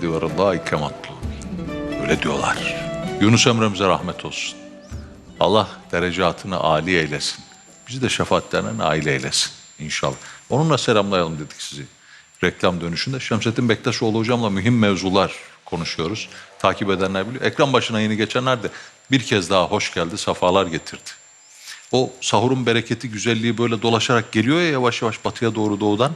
diyor Allah'ike matlu. Öyle diyorlar. Yunus Emre'mize rahmet olsun. Allah derecatını âli eylesin. Bizi de şefaatlerine nail eylesin inşallah. Onunla selamlayalım dedik sizi. Reklam dönüşünde Şemsettin Bektaşoğlu hocamla mühim mevzular konuşuyoruz. Takip edenler biliyor. Ekran başına yeni geçenler de bir kez daha hoş geldi, safalar getirdi. O sahurun bereketi, güzelliği böyle dolaşarak geliyor ya yavaş yavaş batıya doğru doğudan.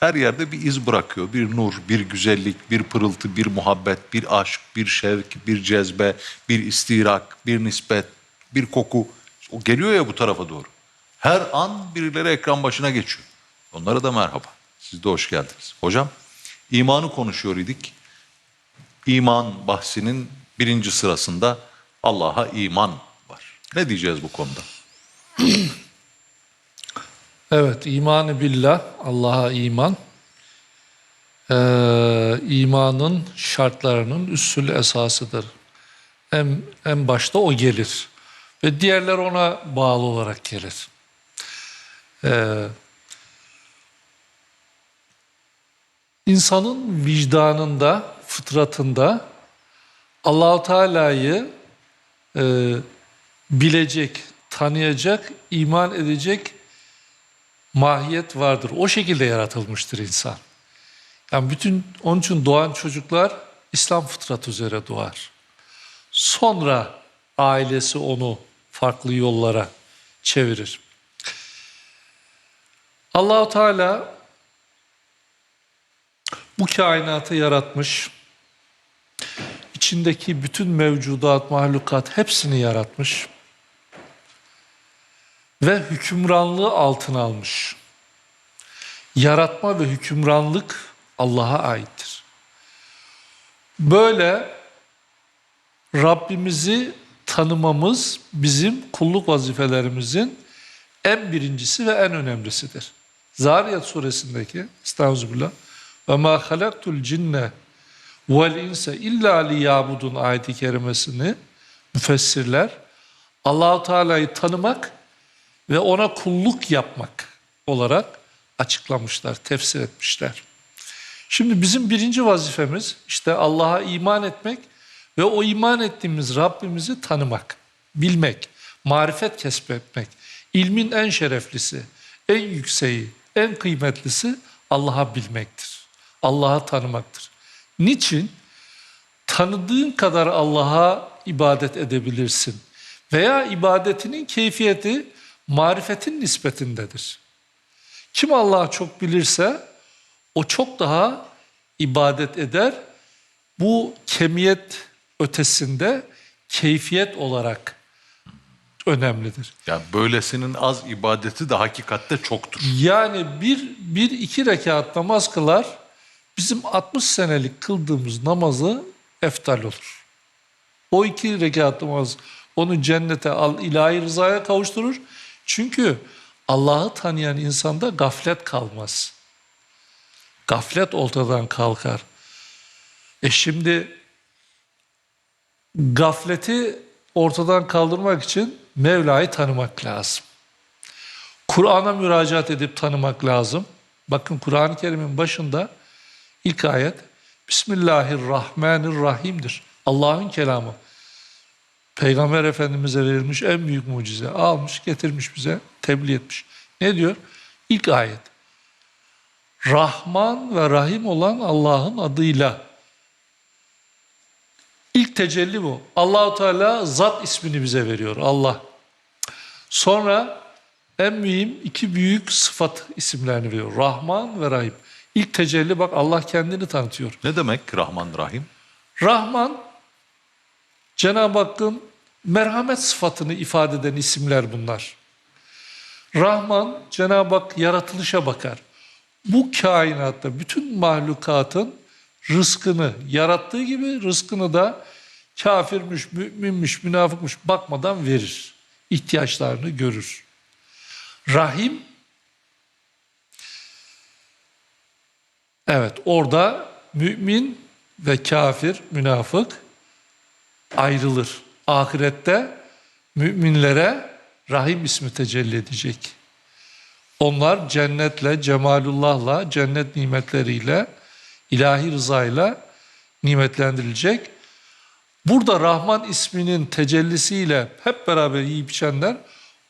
Her yerde bir iz bırakıyor. Bir nur, bir güzellik, bir pırıltı, bir muhabbet, bir aşk, bir şevk, bir cezbe, bir istirak, bir nispet, bir koku. O geliyor ya bu tarafa doğru. Her an birileri ekran başına geçiyor. Onlara da merhaba. Siz de hoş geldiniz. Hocam imanı konuşuyor idik. İman bahsinin birinci sırasında Allah'a iman var. Ne diyeceğiz bu konuda? Evet, imanı billah, Allah'a iman. Ee, imanın şartlarının üssül esasıdır. En, en başta o gelir. Ve diğerler ona bağlı olarak gelir. Ee, insanın vicdanında, fıtratında Allahu Teala'yı e, bilecek, tanıyacak, iman edecek mahiyet vardır. O şekilde yaratılmıştır insan. Yani bütün onun için doğan çocuklar İslam fıtratı üzere doğar. Sonra ailesi onu farklı yollara çevirir. Allahu Teala bu kainatı yaratmış. İçindeki bütün mevcudat, mahlukat hepsini yaratmış ve hükümranlığı altına almış. Yaratma ve hükümranlık Allah'a aittir. Böyle Rabbimizi tanımamız bizim kulluk vazifelerimizin en birincisi ve en önemlisidir. Zariyat suresindeki Estağfirullah ve ma halaktul cinne vel inse illa liyabudun ayeti kerimesini müfessirler Allahu Teala'yı tanımak ve ona kulluk yapmak olarak açıklamışlar, tefsir etmişler. Şimdi bizim birinci vazifemiz işte Allah'a iman etmek ve o iman ettiğimiz Rabbimizi tanımak, bilmek, marifet kesbetmek. İlmin en şereflisi, en yükseği, en kıymetlisi Allah'a bilmektir. Allah'a tanımaktır. Niçin? Tanıdığın kadar Allah'a ibadet edebilirsin. Veya ibadetinin keyfiyeti marifetin nispetindedir. Kim Allah'ı çok bilirse o çok daha ibadet eder. Bu kemiyet ötesinde keyfiyet olarak önemlidir. Yani böylesinin az ibadeti de hakikatte çoktur. Yani bir, bir iki rekat namaz kılar, bizim 60 senelik kıldığımız namazı eftal olur. O iki rekat namaz onu cennete, al, ilahi rızaya kavuşturur. Çünkü Allah'ı tanıyan insanda gaflet kalmaz. Gaflet ortadan kalkar. E şimdi gafleti ortadan kaldırmak için Mevla'yı tanımak lazım. Kur'an'a müracaat edip tanımak lazım. Bakın Kur'an-ı Kerim'in başında ilk ayet Bismillahirrahmanirrahim'dir. Allah'ın kelamı. Peygamber Efendimiz'e verilmiş en büyük mucize. Almış, getirmiş bize, tebliğ etmiş. Ne diyor? İlk ayet. Rahman ve Rahim olan Allah'ın adıyla. İlk tecelli bu. Allahu Teala zat ismini bize veriyor. Allah. Sonra en mühim iki büyük sıfat isimlerini veriyor. Rahman ve Rahim. İlk tecelli bak Allah kendini tanıtıyor. Ne demek Rahman Rahim? Rahman Cenab-ı Hakk'ın merhamet sıfatını ifade eden isimler bunlar. Rahman Cenab-ı Hak yaratılışa bakar. Bu kainatta bütün mahlukatın rızkını yarattığı gibi rızkını da kafirmiş, müminmiş, münafıkmış bakmadan verir. İhtiyaçlarını görür. Rahim Evet orada mümin ve kafir, münafık ayrılır. Ahirette müminlere Rahim ismi tecelli edecek. Onlar cennetle, cemalullahla, cennet nimetleriyle, ilahi rızayla nimetlendirilecek. Burada Rahman isminin tecellisiyle hep beraber yiyip içenler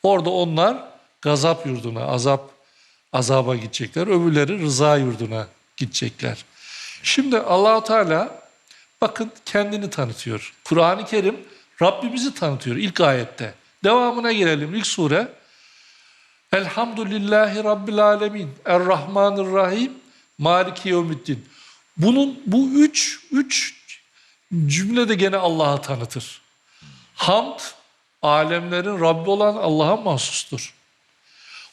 orada onlar gazap yurduna, azap azaba gidecekler. Öbürleri rıza yurduna gidecekler. Şimdi Allahu Teala bakın kendini tanıtıyor. Kur'an-ı Kerim Rabbimizi tanıtıyor ilk ayette. Devamına gelelim ilk sure. Elhamdülillahi Rabbil Alemin. Errahmanirrahim. Maliki Yevmiddin. Bunun bu üç, üç cümle de gene Allah'ı tanıtır. Hamd, alemlerin Rabbi olan Allah'a mahsustur.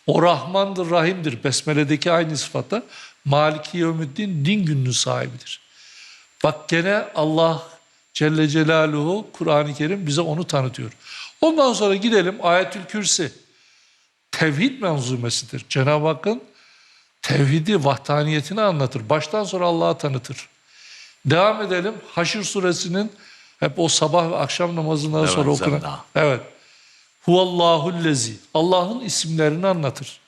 O Rahmandır, Rahim'dir. Besmele'deki aynı sıfata. Maliki Yevmiddin, din gününün sahibidir. Bak gene Allah Celle Celaluhu Kur'an-ı Kerim bize onu tanıtıyor. Ondan sonra gidelim Ayetül Kürsi. Tevhid menzumesidir. Cenab-ı Hakk'ın tevhidi, vahdaniyetini anlatır. Baştan sonra Allah'ı tanıtır. Devam edelim. Haşr suresinin hep o sabah ve akşam namazından Evet, sonra okunan. Zenda. Evet. Huvallahullezi. Allah'ın isimlerini anlatır.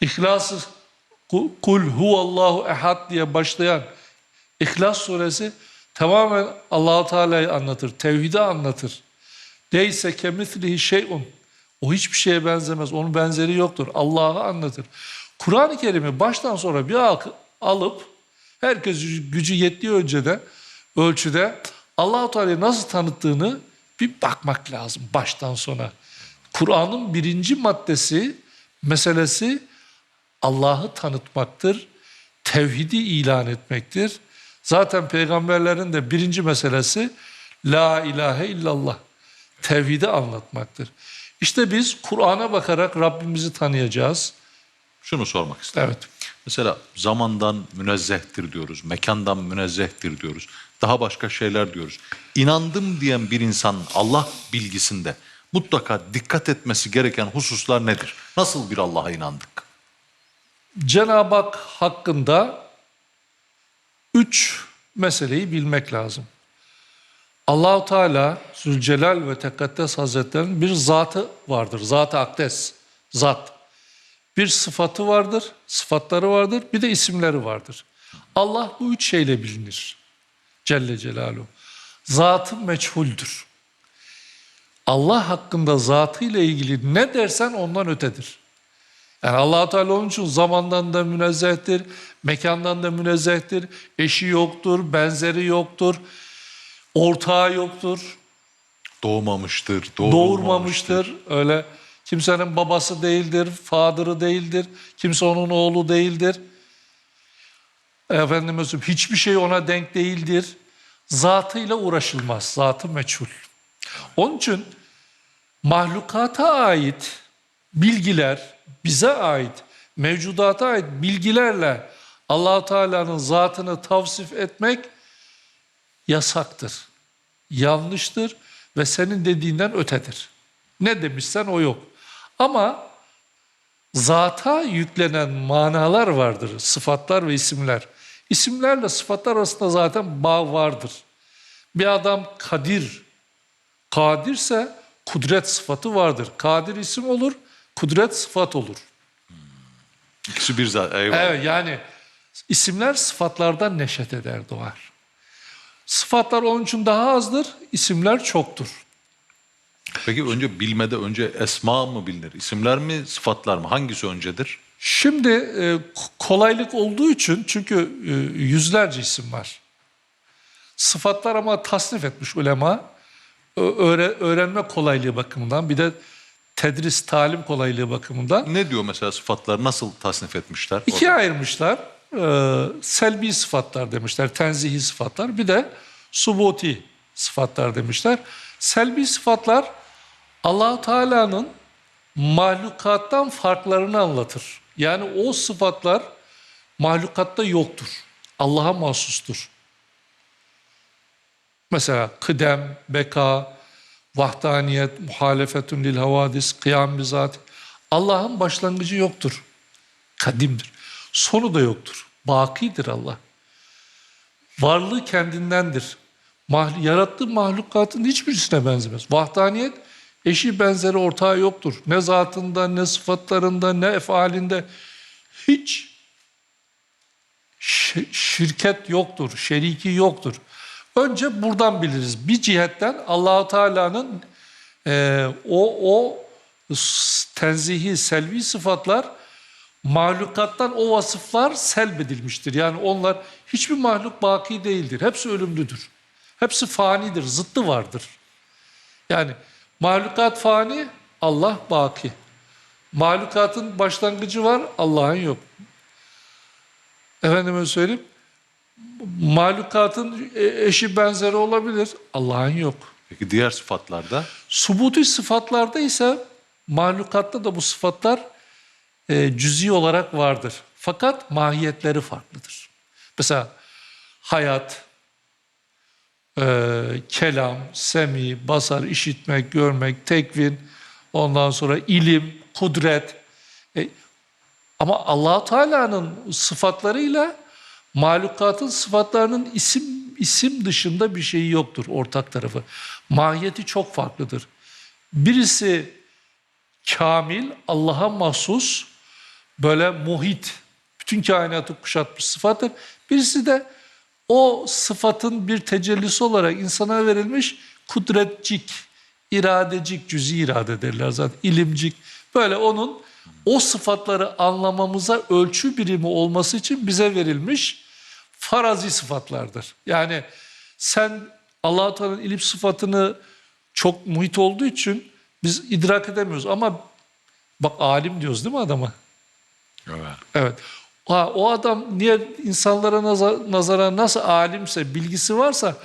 İhlas kul huvallahu ehad diye başlayan İhlas suresi tamamen Allahu Teala'yı anlatır. Tevhidi anlatır. Deyse kemislihi şeyun. O hiçbir şeye benzemez. Onun benzeri yoktur. Allah'ı anlatır. Kur'an-ı Kerim'i baştan sonra bir al- alıp herkes gücü yettiği öncede ölçüde Allahu Teala'yı nasıl tanıttığını bir bakmak lazım baştan sona. Kur'an'ın birinci maddesi, meselesi Allah'ı tanıtmaktır. Tevhidi ilan etmektir. Zaten peygamberlerin de birinci meselesi La ilahe illallah. Tevhidi anlatmaktır. İşte biz Kur'an'a bakarak Rabbimizi tanıyacağız. Şunu sormak istedim. Evet. Mesela zamandan münezzehtir diyoruz, mekandan münezzehtir diyoruz. Daha başka şeyler diyoruz. İnandım diyen bir insan Allah bilgisinde mutlaka dikkat etmesi gereken hususlar nedir? Nasıl bir Allah'a inandık? Cenab-ı Hak hakkında üç meseleyi bilmek lazım. Allahu Teala Zülcelal ve Tekaddes Hazretleri'nin bir zatı vardır. Zat-ı Akdes, zat. Bir sıfatı vardır, sıfatları vardır, bir de isimleri vardır. Allah bu üç şeyle bilinir. Celle Celaluhu. Zatı meçhuldür. Allah hakkında zatıyla ilgili ne dersen ondan ötedir. Yani allah Teala onun için zamandan da münezzehtir, mekandan da münezzehtir, eşi yoktur, benzeri yoktur, ortağı yoktur, Doğmamıştır, doğurmamıştır. Öyle kimsenin babası değildir, fadırı değildir, kimse onun oğlu değildir. Söyleyeyim, hiçbir şey ona denk değildir. Zatıyla uğraşılmaz, zatı meçhul. Onun için mahlukata ait bilgiler, bize ait, mevcudata ait bilgilerle allah Teala'nın zatını tavsif etmek yasaktır. Yanlıştır ve senin dediğinden ötedir. Ne demişsen o yok. Ama zata yüklenen manalar vardır, sıfatlar ve isimler. İsimlerle sıfatlar arasında zaten bağ vardır. Bir adam kadir, kadirse kudret sıfatı vardır. Kadir isim olur, kudret sıfat olur. İkisi bir zat. Eyvallah. Evet yani isimler sıfatlardan neşet eder doğar. Sıfatlar onun için daha azdır, isimler çoktur. Peki önce bilmede önce esma mı bilinir? İsimler mi, sıfatlar mı? Hangisi öncedir? Şimdi e, kolaylık olduğu için çünkü e, yüzlerce isim var. Sıfatlar ama tasnif etmiş ulema. Öğre- öğrenme kolaylığı bakımından bir de tedris, talim kolaylığı bakımından. Ne diyor mesela sıfatlar nasıl tasnif etmişler? İkiye ayırmışlar. Ee, selbi sıfatlar demişler, tenzihi sıfatlar. Bir de subuti sıfatlar demişler. Selbi sıfatlar Allahu Teala'nın mahlukattan farklarını anlatır. Yani o sıfatlar mahlukatta yoktur. Allah'a mahsustur. Mesela kıdem, beka, vahdaniyet, muhalefetun lil havadis, kıyam bizat. Allah'ın başlangıcı yoktur. Kadimdir. Sonu da yoktur. Bakidir Allah. Varlığı kendindendir. Mahlu- yarattığı mahlukatın hiçbirisine benzemez. Vahdaniyet eşi benzeri ortağı yoktur. Ne zatında, ne sıfatlarında, ne efalinde. Hiç şi- şirket yoktur, şeriki yoktur. Önce buradan biliriz. Bir cihetten Allahu Teala'nın e, o o tenzihi, selvi sıfatlar mahlukattan o vasıflar selbedilmiştir. Yani onlar hiçbir mahluk baki değildir. Hepsi ölümlüdür. Hepsi fanidir, zıttı vardır. Yani mahlukat fani, Allah baki. Mahlukatın başlangıcı var, Allah'ın yok. Efendime söyleyeyim, mahlukatın e- eşi benzeri olabilir, Allah'ın yok. Peki diğer sıfatlarda Subuti sıfatlarda ise mahlukatta da bu sıfatlar e, cüzi olarak vardır. Fakat mahiyetleri farklıdır. Mesela hayat, e, kelam, semi, basar, işitmek, görmek, tekvin, ondan sonra ilim, kudret. E, ama allah Teala'nın sıfatlarıyla mahlukatın sıfatlarının isim isim dışında bir şeyi yoktur ortak tarafı. Mahiyeti çok farklıdır. Birisi kamil, Allah'a mahsus, böyle muhit, bütün kainatı kuşatmış sıfattır. Birisi de o sıfatın bir tecellisi olarak insana verilmiş kudretcik, iradecik, cüzi irade derler zaten, ilimcik. Böyle onun o sıfatları anlamamıza ölçü birimi olması için bize verilmiş farazi sıfatlardır. Yani sen Allah-u Teala'nın ilim sıfatını çok muhit olduğu için biz idrak edemiyoruz. Ama bak alim diyoruz değil mi adama? evet. Evet. Ha, o adam niye insanlara nazar, nazara nasıl alimse, bilgisi varsa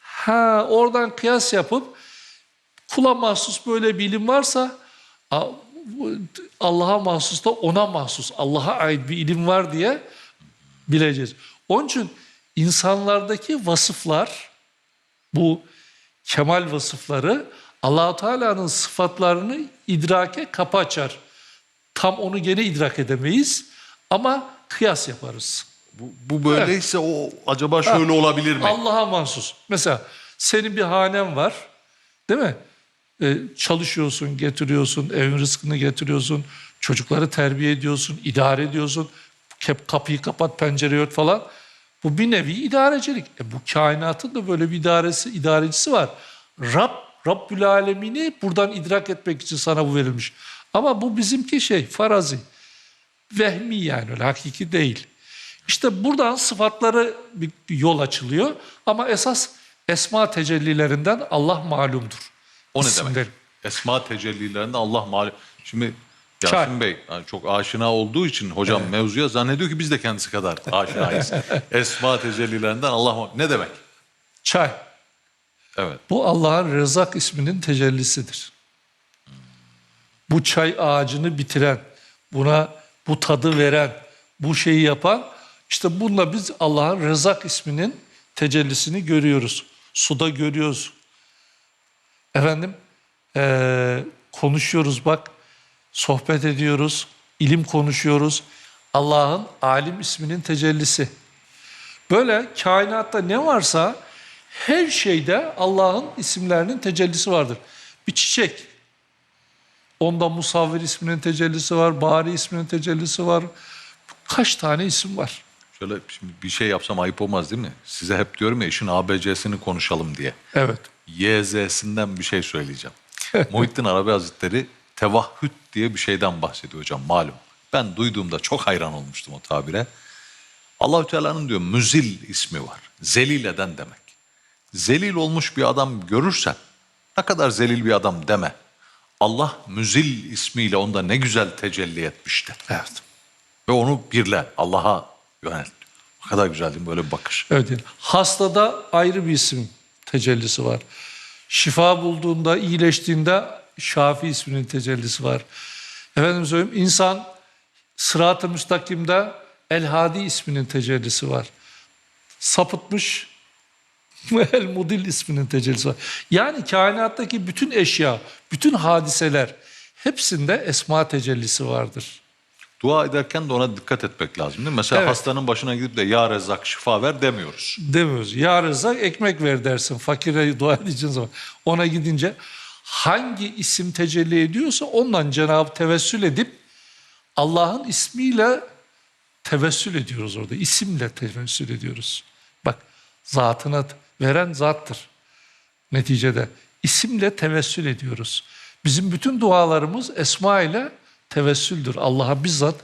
ha oradan kıyas yapıp kula mahsus böyle bir ilim varsa Allah'a mahsus da ona mahsus, Allah'a ait bir ilim var diye bileceğiz. Onun için insanlardaki vasıflar bu kemal vasıfları Allahu Teala'nın sıfatlarını idrake kapı açar. Tam onu gene idrak edemeyiz ama kıyas yaparız. Bu, bu böyleyse o acaba şöyle olabilir mi? Allah'a mahsus. Mesela senin bir hanen var değil mi? Ee, çalışıyorsun, getiriyorsun, evin rızkını getiriyorsun, çocukları terbiye ediyorsun, idare ediyorsun. Kep, kapıyı kapat, pencereyi ört falan. Bu bir nevi idarecilik. E bu kainatın da böyle bir idaresi, idarecisi var. Rab, Rabbül Alemini buradan idrak etmek için sana bu verilmiş. Ama bu bizimki şey, farazi. Vehmi yani öyle hakiki değil. İşte buradan sıfatları bir yol açılıyor. Ama esas esma tecellilerinden Allah malumdur. O ne İsimleri. demek? Esma tecellilerinde Allah malum. Şimdi Çay. Yasin Bey yani çok aşina olduğu için hocam mevzuya zannediyor ki biz de kendisi kadar aşinayız. Esma tecellilerinden Allah. Ne demek? Çay. Evet. Bu Allah'ın Rızak isminin tecellisidir. Bu çay ağacını bitiren, buna bu tadı veren, bu şeyi yapan, işte bununla biz Allah'ın Rızak isminin tecellisini görüyoruz. Suda görüyoruz. Efendim, eee, konuşuyoruz bak, sohbet ediyoruz, ilim konuşuyoruz. Allah'ın alim isminin tecellisi. Böyle kainatta ne varsa her şeyde Allah'ın isimlerinin tecellisi vardır. Bir çiçek. Onda Musavvir isminin tecellisi var, Bari isminin tecellisi var. Kaç tane isim var? Şöyle şimdi bir şey yapsam ayıp olmaz değil mi? Size hep diyorum ya işin ABC'sini konuşalım diye. Evet. YZ'sinden bir şey söyleyeceğim. Muhittin Arabi Hazretleri tevahhüt diye bir şeyden bahsediyor hocam malum. Ben duyduğumda çok hayran olmuştum o tabire. Allahü Teala'nın diyor müzil ismi var. Zelil eden demek. Zelil olmuş bir adam görürsen ne kadar zelil bir adam deme. Allah müzil ismiyle onda ne güzel tecelli etmişti. Evet. Ve onu birle Allah'a yönelt. O kadar güzel değil mi böyle bir bakış. Evet. Hastada ayrı bir isim tecellisi var. Şifa bulduğunda, iyileştiğinde Şafi isminin tecellisi var. Efendim söyleyeyim insan sırat-ı müstakimde El Hadi isminin tecellisi var. Sapıtmış El Mudil isminin tecellisi var. Yani kainattaki bütün eşya, bütün hadiseler hepsinde esma tecellisi vardır. Dua ederken de ona dikkat etmek lazım değil mi? Mesela Evet. hastanın başına gidip de ya Rezzak şifa ver demiyoruz. demiyoruz. Ya Rızak ekmek ver dersin fakire dua edeceğin zaman. Ona gidince hangi isim tecelli ediyorsa ondan Cenab-ı tevessül edip Allah'ın ismiyle tevessül ediyoruz orada. İsimle tevessül ediyoruz. Bak zatına veren zattır. Neticede isimle tevessül ediyoruz. Bizim bütün dualarımız esma ile tevessüldür. Allah'a bizzat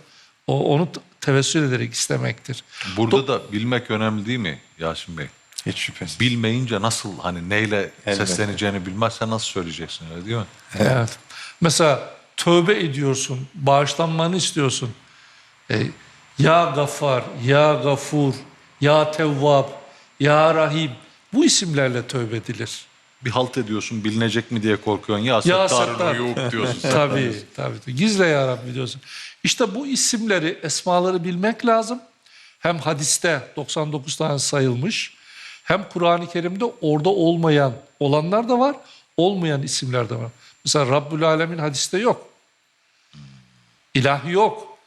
onu tevessül ederek istemektir. Burada da bilmek önemli değil mi Yasin Bey? Hiç şüphesiz. Bilmeyince nasıl hani neyle Elbette. sesleneceğini bilmezsen nasıl söyleyeceksin öyle değil mi? Evet. Mesela tövbe ediyorsun, bağışlanmanı istiyorsun. E, ya Gaffar, Ya Gafur, Ya Tevvab, Ya Rahim. Bu isimlerle tövbe edilir. Bir halt ediyorsun bilinecek mi diye korkuyorsun. Ya, Ya Settar'ın Settar. uyuk diyorsun. tabii, tabii. Gizle ya Rabbi diyorsun. İşte bu isimleri, esmaları bilmek lazım. Hem hadiste 99 tane sayılmış. Hem Kur'an-ı Kerim'de orada olmayan olanlar da var. Olmayan isimler de var. Mesela Rabbül Alemin hadiste yok. İlahi yok.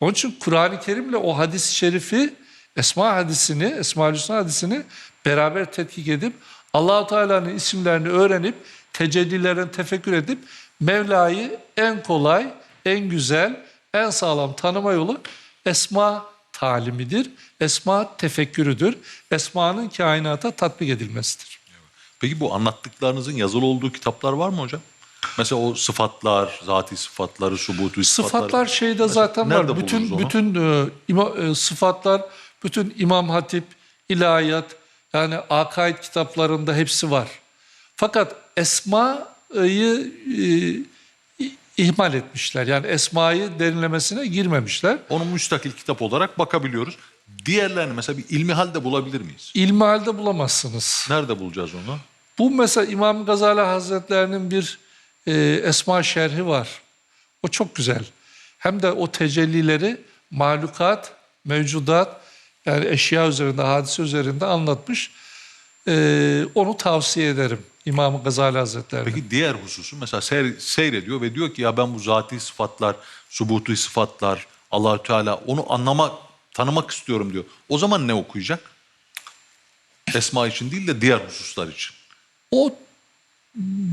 Onun için Kur'an-ı Kerim'le o hadis-i şerifi Esma hadisini, Esma-ül Hüsna hadisini beraber tetkik edip allah Teala'nın isimlerini öğrenip tecellilerini tefekkür edip Mevla'yı en kolay, en güzel, en sağlam tanıma yolu Esma talimidir. Esma tefekkürüdür. Esma'nın kainata tatbik edilmesidir. Peki bu anlattıklarınızın yazılı olduğu kitaplar var mı hocam? Mesela o sıfatlar, zati sıfatları, subutu sıfatları. Sıfatlar şeyde zaten nerede var. Bütün bütün e, ima- e, sıfatlar, bütün İmam Hatip, ilahiyat yani akaid kitaplarında hepsi var. Fakat esmayı e, ihmal etmişler. Yani esmayı derinlemesine girmemişler. Onu müstakil kitap olarak bakabiliyoruz. Diğerlerini mesela bir ilmihal de bulabilir miyiz? İlmihalde bulamazsınız. Nerede bulacağız onu? Bu mesela İmam Gazali Hazretlerinin bir e, esma şerhi var. O çok güzel. Hem de o tecellileri mahlukat, mevcudat yani eşya üzerinde, hadise üzerinde anlatmış. E, onu tavsiye ederim İmam Gazali Hazretlerine. Peki diğer hususu mesela seyr, seyrediyor ve diyor ki ya ben bu zati sıfatlar, subutu sıfatlar, Allahü Teala onu anlamak, tanımak istiyorum diyor. O zaman ne okuyacak? Esma için değil de diğer hususlar için. O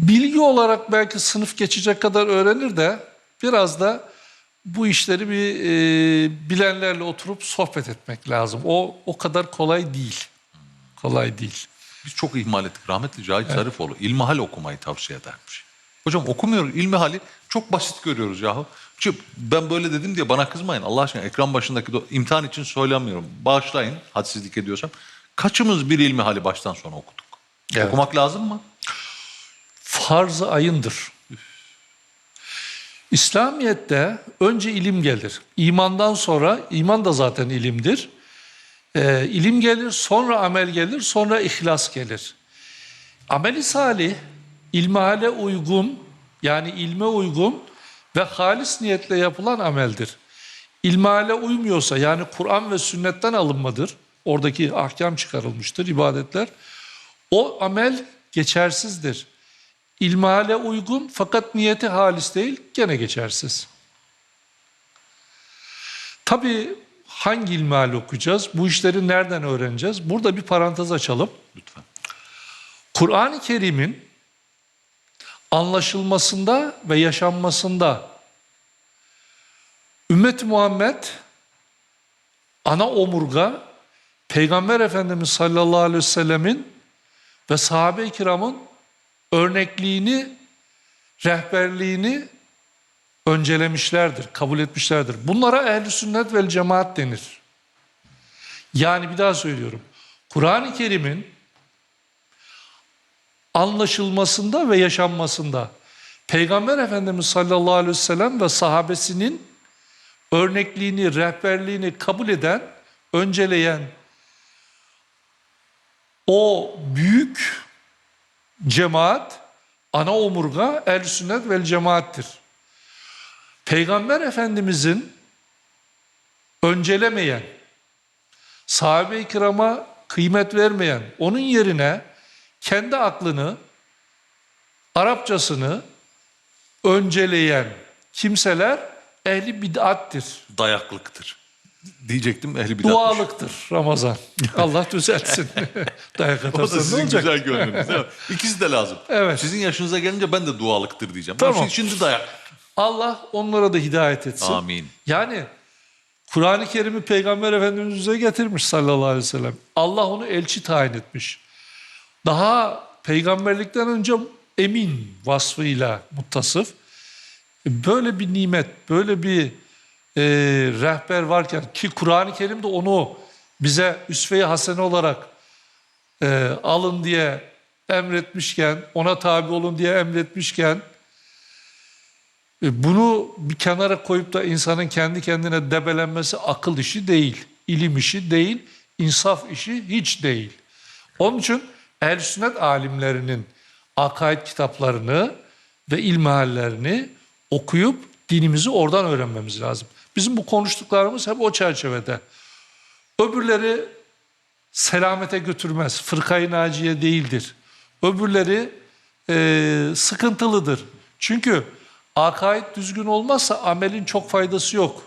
bilgi olarak belki sınıf geçecek kadar öğrenir de biraz da bu işleri bir e, bilenlerle oturup sohbet etmek lazım. O o kadar kolay değil. Kolay değil. Biz çok ihmal ettik. Rahmetli Cahit Zarifoğlu ilmihal okumayı tavsiye edermiş. Hocam okumuyoruz. İlmihali çok basit görüyoruz yahu. Çünkü ben böyle dedim diye bana kızmayın. Allah aşkına ekran başındaki imtihan için söylemiyorum. Bağışlayın hadsizlik ediyorsam. Kaçımız bir ilmihali baştan sona okuduk? Evet. Okumak lazım mı? Farz-ı ayındır. İslamiyet'te önce ilim gelir. İmandan sonra, iman da zaten ilimdir. Ee, ilim gelir, sonra amel gelir, sonra ihlas gelir. Ameli salih, ilmihale uygun, yani ilme uygun ve halis niyetle yapılan ameldir. İlmihale uymuyorsa, yani Kur'an ve sünnetten alınmadır, oradaki ahkam çıkarılmıştır, ibadetler. O amel geçersizdir. İlmihale uygun fakat niyeti halis değil, gene geçersiz. Tabii hangi ilmihal okuyacağız? Bu işleri nereden öğreneceğiz? Burada bir parantez açalım. Lütfen. Kur'an-ı Kerim'in anlaşılmasında ve yaşanmasında ümmet Muhammed ana omurga Peygamber Efendimiz sallallahu aleyhi ve sellemin ve sahabe-i kiramın örnekliğini, rehberliğini öncelemişlerdir, kabul etmişlerdir. Bunlara ehl sünnet vel cemaat denir. Yani bir daha söylüyorum. Kur'an-ı Kerim'in anlaşılmasında ve yaşanmasında Peygamber Efendimiz sallallahu aleyhi ve sellem ve sahabesinin örnekliğini, rehberliğini kabul eden, önceleyen o büyük cemaat, ana omurga el sünnet vel cemaattir. Peygamber Efendimizin öncelemeyen, sahabe-i kirama kıymet vermeyen, onun yerine kendi aklını, Arapçasını önceleyen kimseler ehli bid'attir. Dayaklıktır. Diyecektim ehli bidatmış. Dualıktır Ramazan. Allah düzeltsin. Dayak O da atarsan ne olacak? güzel gönlünüz? İkisi de lazım. Evet. Sizin yaşınıza gelince ben de dualıktır diyeceğim. Tamam. Tamam. Şimdi dayak. Allah onlara da hidayet etsin. Amin. Yani Kur'an-ı Kerim'i Peygamber Efendimiz'e getirmiş sallallahu aleyhi ve sellem. Allah onu elçi tayin etmiş. Daha peygamberlikten önce emin vasfıyla muttasıf. Böyle bir nimet, böyle bir e, rehber varken ki Kur'an-ı Kerim de onu bize üsve-i hasene olarak e, alın diye emretmişken, ona tabi olun diye emretmişken bunu bir kenara koyup da insanın kendi kendine debelenmesi akıl işi değil, ilim işi değil, insaf işi hiç değil. Onun için ehl sünnet alimlerinin akaid kitaplarını ve ilmihallerini okuyup dinimizi oradan öğrenmemiz lazım. Bizim bu konuştuklarımız hep o çerçevede. Öbürleri selamete götürmez. Fırkayı naciye değildir. Öbürleri e, sıkıntılıdır. Çünkü akaid düzgün olmazsa amelin çok faydası yok.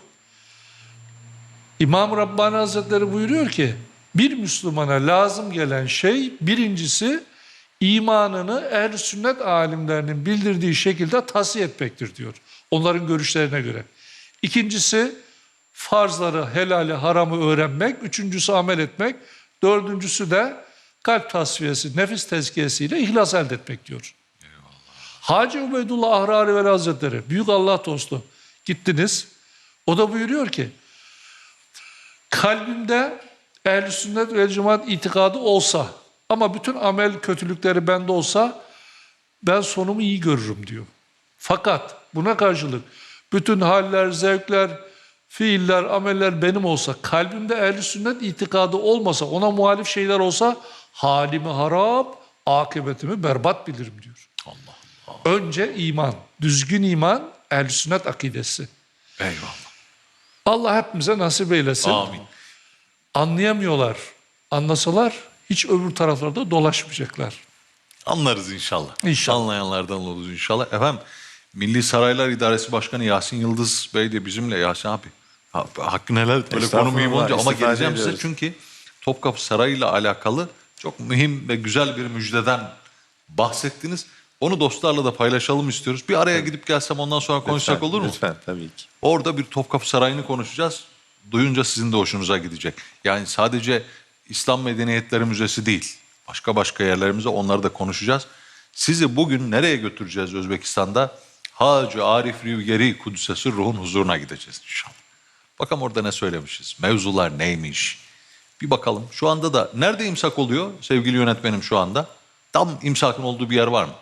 İmam Rabbani Hazretleri buyuruyor ki bir Müslümana lazım gelen şey birincisi imanını ehl sünnet alimlerinin bildirdiği şekilde tasih etmektir diyor. Onların görüşlerine göre. İkincisi farzları, helali, haramı öğrenmek. Üçüncüsü amel etmek. Dördüncüsü de kalp tasfiyesi, nefis tezkiyesiyle ihlas elde etmek diyor. Hacı Ubeydullah Ahrari Veli Hazretleri, büyük Allah dostu gittiniz. O da buyuruyor ki, kalbimde ehl sünnet ve cemaat itikadı olsa ama bütün amel kötülükleri bende olsa ben sonumu iyi görürüm diyor. Fakat buna karşılık bütün haller, zevkler, fiiller, ameller benim olsa, kalbimde ehl sünnet itikadı olmasa, ona muhalif şeyler olsa halimi harap, akıbetimi berbat bilirim diyor. Allah. Önce iman, düzgün iman, ehl sünnet akidesi. Eyvallah. Allah hepimize nasip eylesin. Amin. Anlayamıyorlar. Anlasalar hiç öbür taraflarda dolaşmayacaklar. Anlarız inşallah. İnşallah. Anlayanlardan oluruz inşallah. Efendim Milli Saraylar İdaresi Başkanı Yasin Yıldız Bey de bizimle. Yasin abi ha, hakkını helal et. Böyle konu mühim olunca ama geleceğim size ediyoruz. çünkü Topkapı Sarayı ile alakalı çok mühim ve güzel bir müjdeden bahsettiniz. Onu dostlarla da paylaşalım istiyoruz. Bir araya gidip gelsem ondan sonra konuşsak Lütfen, olur mu? Lütfen tabii ki. Orada bir Topkapı Sarayı'nı konuşacağız. Duyunca sizin de hoşunuza gidecek. Yani sadece İslam Medeniyetleri Müzesi değil. Başka başka yerlerimize onları da konuşacağız. Sizi bugün nereye götüreceğiz Özbekistan'da? Hacı Arif Rivgeri Kudüs'e ruhun huzuruna gideceğiz inşallah. Bakalım orada ne söylemişiz? Mevzular neymiş? Bir bakalım. Şu anda da nerede imsak oluyor sevgili yönetmenim şu anda? Tam imsakın olduğu bir yer var mı?